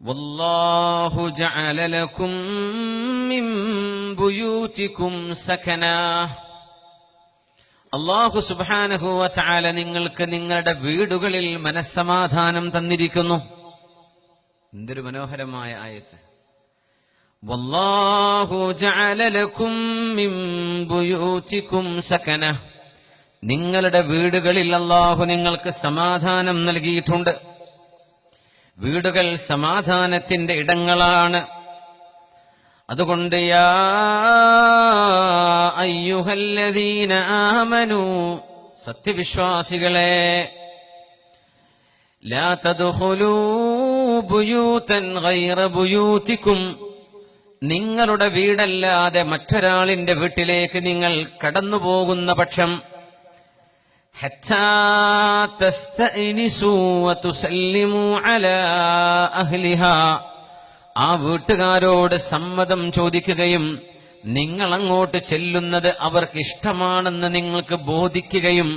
والله جعل لكم من بيوتكم سكنا അള്ളാഹു സുബാനഹുവ ചാല നിങ്ങൾക്ക് നിങ്ങളുടെ വീടുകളിൽ മനസ്സമാധാനം തന്നിരിക്കുന്നു എന്തൊരു മനോഹരമായ ആയത്ത് വല്ലാഹു ജഅല ലക്കും മിൻ ബുയൂതികും സകന നിങ്ങളുടെ വീടുകളിൽ അള്ളാഹു നിങ്ങൾക്ക് സമാധാനം നൽകിയിട്ടുണ്ട് വീടുകൾ സമാധാനത്തിന്റെ ഇടങ്ങളാണ്. അതുകൊണ്ട് യാ അയ്യുഹല്ലദീന സത്യവിശ്വാസികളെ ലാ ഗൈറ നിങ്ങളുടെ വീടല്ലാതെ മറ്റൊരാളിന്റെ വീട്ടിലേക്ക് നിങ്ങൾ കടന്നു പോകുന്ന പക്ഷം حتى تستأنسوا وتسلموا على أهلها ആ വീട്ടുകാരോട് സമ്മതം ചോദിക്കുകയും നിങ്ങൾ അങ്ങോട്ട് ചെല്ലുന്നത് അവർക്ക് ഇഷ്ടമാണെന്ന് നിങ്ങൾക്ക് ബോധിക്കുകയും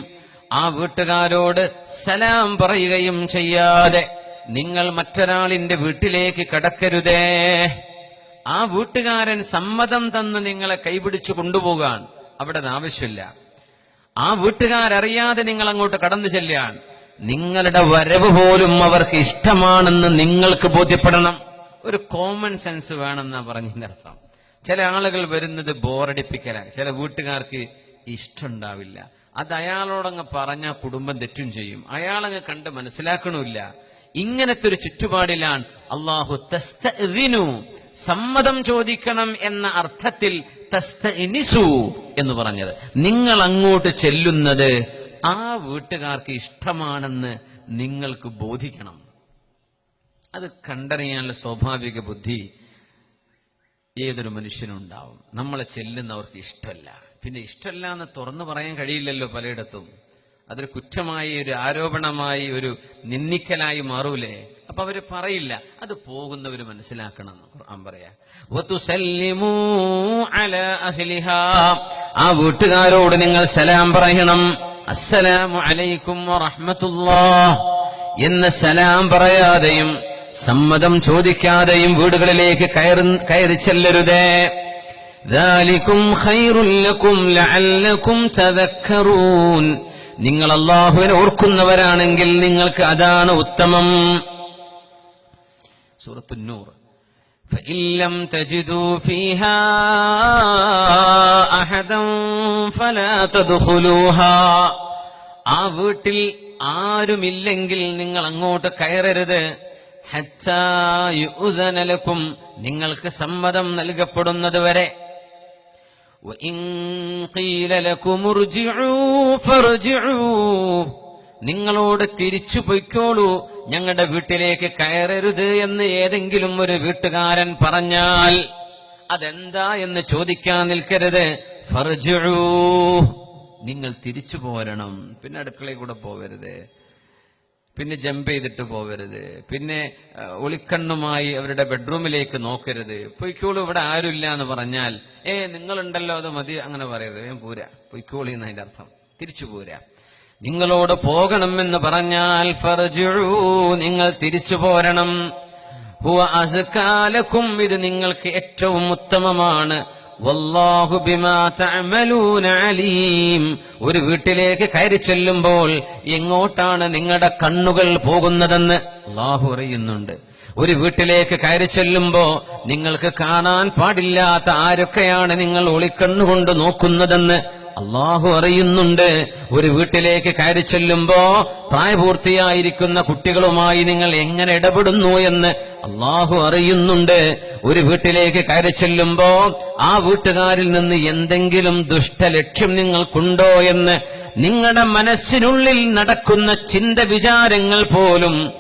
ആ വീട്ടുകാരോട് സലാം പറയുകയും ചെയ്യാതെ നിങ്ങൾ മറ്റൊരാളിന്റെ വീട്ടിലേക്ക് കടക്കരുതേ ആ വീട്ടുകാരൻ സമ്മതം തന്ന് നിങ്ങളെ കൈപിടിച്ചു കൊണ്ടുപോകാൻ അവിടെ അത് ആവശ്യമില്ല ആ വീട്ടുകാരറിയാതെ നിങ്ങൾ അങ്ങോട്ട് കടന്നു ചെല്ലുകയാണ്. നിങ്ങളുടെ വരവ് പോലും അവർക്ക് ഇഷ്ടമാണെന്ന് നിങ്ങൾക്ക് ബോധ്യപ്പെടണം. ഒരു കോമൺ സെൻസ് വേണമെന്നാ പറഞ്ഞതിന്റെ ചില ആളുകൾ വരുന്നത് ബോറടിപ്പിക്കലാണ്. ചില വീട്ടുകാർക്ക് ഇഷ്ടമുണ്ടാവില്ല. അത് അയാളോടങ്ങ് പറഞ്ഞ കുടുംബം തെറ്റും ചെയ്യും. അയാളങ്ങ് കണ്ട് മനസ്സിലാക്കണമില്ല. ഇങ്ങനത്തെ ഒരു ചുറ്റുപാടിലാണ് അള്ളാഹു സമ്മതം ചോദിക്കണം എന്ന അർത്ഥത്തിൽ എന്ന് പറഞ്ഞത്. നിങ്ങൾ അങ്ങോട്ട് ചെല്ലുന്നത് ആ വീട്ടുകാർക്ക് ഇഷ്ടമാണെന്ന് നിങ്ങൾക്ക് ബോധിക്കണം. അത് കണ്ടറിയാനുള്ള സ്വാഭാവിക ബുദ്ധി ഏതൊരു മനുഷ്യനും ഉണ്ടാവും നമ്മളെ ചെല്ലുന്നവർക്ക് ഇഷ്ടമല്ല പിന്നെ ഇഷ്ടമല്ല എന്ന് തുറന്നു പറയാൻ കഴിയില്ലല്ലോ പലയിടത്തും. അതൊരു കുറ്റമായി ഒരു ആരോപണമായി ഒരു നിന്ദിക്കലായി മാറൂലേ അപ്പൊ അവര് പറയില്ല അത് പോകുന്നവര് മനസ്സിലാക്കണം എന്ന് ഖുർആൻ പറയാ വതുസല്ലിമൂ അലാ അഹ്ലിഹാ. ആ വീട്ടുകാരോട് നിങ്ങൾ സലാം പറയണം അസ്സലാമു അലൈക്കും വറഹ്മത്തുള്ളാഹ് എന്ന് സലാം പറയാതെയും സമ്മതം ചോദിക്കാതെയും വീടുകളിലേക്ക് കയറി കയറി ചെല്ലരുതേ ذلكم خير لكم لعلكم تذكرون നിങ്ങൾ അള്ളാഹുവിനെ ഓർക്കുന്നവരാണെങ്കിൽ നിങ്ങൾക്ക് അതാണ് ഉത്തമം സൂറത്തുന്നൂർ فإن لم تجدوا فيها أحدا فلا تدخلوها ആ വീട്ടിൽ ആരുമില്ലെങ്കിൽ നിങ്ങൾ അങ്ങോട്ട് കയറരുത് ഹത്താ യുഅ്ദന ലക്കും നിങ്ങൾക്ക് സമ്മതം നൽകപ്പെടുന്നത് വരെ നിങ്ങളോട് തിരിച്ചു പൊയ്ക്കോളൂ. ഞങ്ങളുടെ വീട്ടിലേക്ക് കയറരുത് എന്ന് ഏതെങ്കിലും ഒരു വീട്ടുകാരൻ പറഞ്ഞാൽ അതെന്താ എന്ന് ചോദിക്കാൻ നിൽക്കരുത്. ഫർജു നിങ്ങൾ തിരിച്ചു പോരണം. പിന്നെ അടുക്കളയിൽ കൂടെ പോവരുത് പിന്നെ ജമ്പ് ചെയ്തിട്ട് പോകരുത്. പിന്നെ ഒളിക്കണ്ണുമായി അവരുടെ ബെഡ്റൂമിലേക്ക് നോക്കരുത്. പൊയ്ക്കോളൂ ഇവിടെ ആരുമില്ല എന്ന് പറഞ്ഞാൽ ഏ നിങ്ങളുണ്ടല്ലോ അത് മതി അങ്ങനെ പറയരുത്. ഞാൻ പോരാ. പൊയ്ക്കോളി എന്ന് അതിന്റെ അർത്ഥം. തിരിച്ചു പോരാ. നിങ്ങളോട് പോകണമെന്ന് പറഞ്ഞാൽ നിങ്ങൾ തിരിച്ചു പോരണം. ഹുവ അസ്കാലക്കും ഇത് നിങ്ങൾക്ക് ഏറ്റവും ഉത്തമമാണ്. ഒരു വീട്ടിലേക്ക് കയറി ചെല്ലുമ്പോൾ എങ്ങോട്ടാണ് നിങ്ങളുടെ കണ്ണുകൾ പോകുന്നതെന്ന് അള്ളാഹു അറിയുന്നുണ്ട്. ഒരു വീട്ടിലേക്ക് കയറി ചെല്ലുമ്പോ നിങ്ങൾക്ക് കാണാൻ പാടില്ലാത്ത ആരൊക്കെയാണ് നിങ്ങൾ ഒളിക്കണ്ണുകൊണ്ട് നോക്കുന്നതെന്ന് അള്ളാഹു അറിയുന്നുണ്ട്. ഒരു വീട്ടിലേക്ക് കയറി ചെല്ലുമ്പോ പ്രായപൂർത്തിയായിരിക്കുന്ന കുട്ടികളുമായി നിങ്ങൾ എങ്ങനെ ഇടപെടുന്നു എന്ന് അള്ളാഹു അറിയുന്നുണ്ട്. ഒരു വീട്ടിലേക്ക് കയറി ചെല്ലുമ്പോ ആ വീട്ടുകാരിൽ നിന്ന് എന്തെങ്കിലും ദുഷ്ടലക്ഷ്യം നിങ്ങൾക്കുണ്ടോ എന്ന് നിങ്ങളുടെ മനസ്സിനുള്ളിൽ നടക്കുന്ന ചിന്ത വിചാരങ്ങൾ പോലും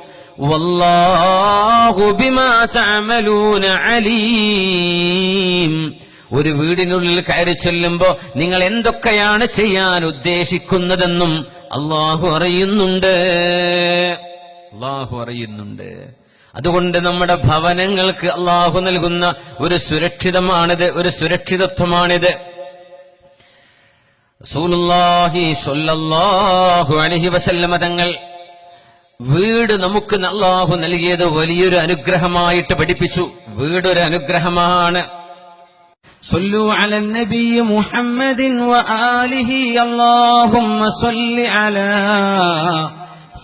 അലീം. ഒരു വീടിനുള്ളിൽ കയറി ചെല്ലുമ്പോ നിങ്ങൾ എന്തൊക്കെയാണ് ചെയ്യാൻ ഉദ്ദേശിക്കുന്നതെന്നും അള്ളാഹു അറിയുന്നുണ്ട്. അള്ളാഹു അറിയുന്നുണ്ട്. അതുകൊണ്ട് നമ്മുടെ ഭവനങ്ങൾക്ക് അള്ളാഹു നൽകുന്ന ഒരു സുരക്ഷിതമാണിത് ഒരു സുരക്ഷിതത്വമാണിത് റസൂലുള്ളാഹി സ്വല്ലല്ലാഹു അലൈഹി വസല്ലമ തങ്ങൾ വീട് നമുക്ക് അള്ളാഹു നൽകിയത് വലിയൊരു അനുഗ്രഹമായിട്ട് പഠിപ്പിച്ചു വീടൊരു അനുഗ്രഹമാണ് صلوا على النبي محمد وآله اللهم صل على